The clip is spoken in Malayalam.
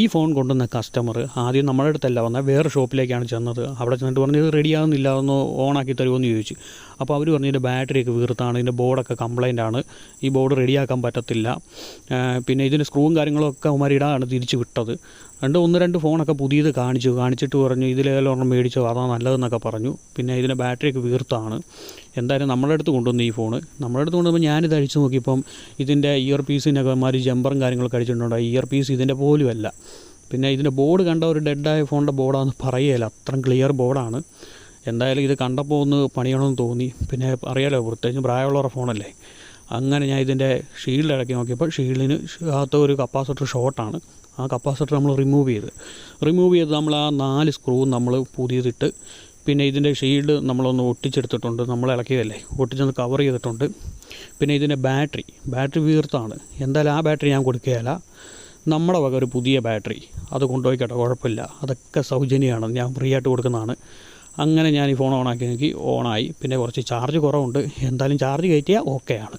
ഈ ഫോൺ കൊണ്ടുവന്ന കസ്റ്റമർ ആദ്യം നമ്മുടെ അടുത്തല്ല വന്ന വേറെ ഷോപ്പിലേക്കാണ് ചെന്നത്. അവിടെ ചെന്നിട്ട് പറഞ്ഞു ഇത് റെഡിയാകുന്നില്ല ഒന്ന് ഓണാക്കി തരുമോ എന്ന് ചോദിച്ചു. അപ്പോൾ അവർ പറഞ്ഞു ഇതിന്റെ ബാറ്ററിയൊക്കെ വീർത്താണ് ഇതിന്റെ ബോർഡൊക്കെ കംപ്ലൈന്റ് ആണ്. ഈ ബോർഡ് റെഡിയാക്കാൻ പറ്റത്തില്ല. പിന്നെ ഇതിന്റെ സ്ക്രൂവും കാര്യങ്ങളൊക്കെ അവന്മാർ ഇടാണ് തിരിച്ച് വിട്ടത്. രണ്ട് ഒന്ന് രണ്ട് ഫോണൊക്കെ പുതിയത് കാണിച്ചു. കാണിച്ചിട്ട് പറഞ്ഞു ഇതിലേതെങ്കിലും ഒരെണ്ണം മേടിച്ചോ അതാണ് നല്ലതെന്നൊക്കെ പറഞ്ഞു. പിന്നെ ഇതിന്റെ ബാറ്ററിയൊക്കെ വീർത്താണ്. എന്തായാലും നമ്മുടെ അടുത്ത് കൊണ്ടുവന്നു ഈ ഫോണ്. നമ്മുടെ അടുത്ത് കൊണ്ടുവന്നപ്പോൾ ഞാനിത് അഴിച്ചു നോക്കിയപ്പം ഇതിന്റെ ഇയർ പീസിനൊക്കെ മാതിരി ജമ്പറും കാര്യങ്ങളൊക്കെ അടിച്ചിട്ടുണ്ടോ? ഇയർ പീസ് ഇതിന്റെ പോലും അല്ല പിന്നെ ഇതിന്റെ ബോർഡ് കണ്ട ഒരു ഡെഡായ ഫോണിന്റെ ബോർഡാണെന്ന് പറയുകയില്ല. അത്രയും ക്ലിയർ ബോർഡാണ്. എന്തായാലും ഇത് കണ്ടപ്പോൾ ഒന്ന് പണിയണമെന്ന് തോന്നി. പിന്നെ അറിയാലോ പ്രത്യേകിച്ച് പ്രായമുള്ളവരുടെ ഫോണല്ലേ. അങ്ങനെ ഞാൻ ഇതിന്റെ ഷീൽഡ് ഇടയ്ക്ക് നോക്കിയപ്പോൾ ഷീൽഡിന് അകത്ത് ഒരു കപ്പാസിറ്റർ ഷോർട്ടാണ് ആ കപ്പാസിറ്റർ നമ്മൾ റിമൂവ് ചെയ്ത്. റിമൂവ് ചെയ്ത് നമ്മൾ ആ നാല് സ്ക്രൂ നമ്മൾ പുതിയതിട്ട് പിന്നെ ഇതിന്റെ ഷീൽഡ് നമ്മളൊന്ന് ഒട്ടിച്ചെടുത്തിട്ടുണ്ട്. നമ്മൾ ഇളക്കിയതല്ലേ? ഒട്ടിച്ചൊന്ന് കവർ ചെയ്തിട്ടുണ്ട്. പിന്നെ ഇതിന്റെ ബാറ്ററി ബാറ്ററി വീർത്താണ്. എന്തായാലും ആ ബാറ്ററി ഞാൻ കൊടുക്കുകയില്ല. നമ്മുടെ വക ഒരു പുതിയ ബാറ്ററി. അത് കൊണ്ടുപോയിക്കട്ടെ കുഴപ്പമില്ല. അതൊക്കെ സൗജന്യമാണ്. ഞാൻ ഫ്രീ ആയിട്ട് കൊടുക്കുന്നതാണ്. അങ്ങനെ ഞാൻ ഈ ഫോൺ ഓണാക്കി നോക്കി ഓണായി പിന്നെ കുറച്ച് ചാർജ് കുറവുണ്ട്. എന്തായാലും ചാർജ് കയറ്റിയാൽ ഓക്കെയാണ്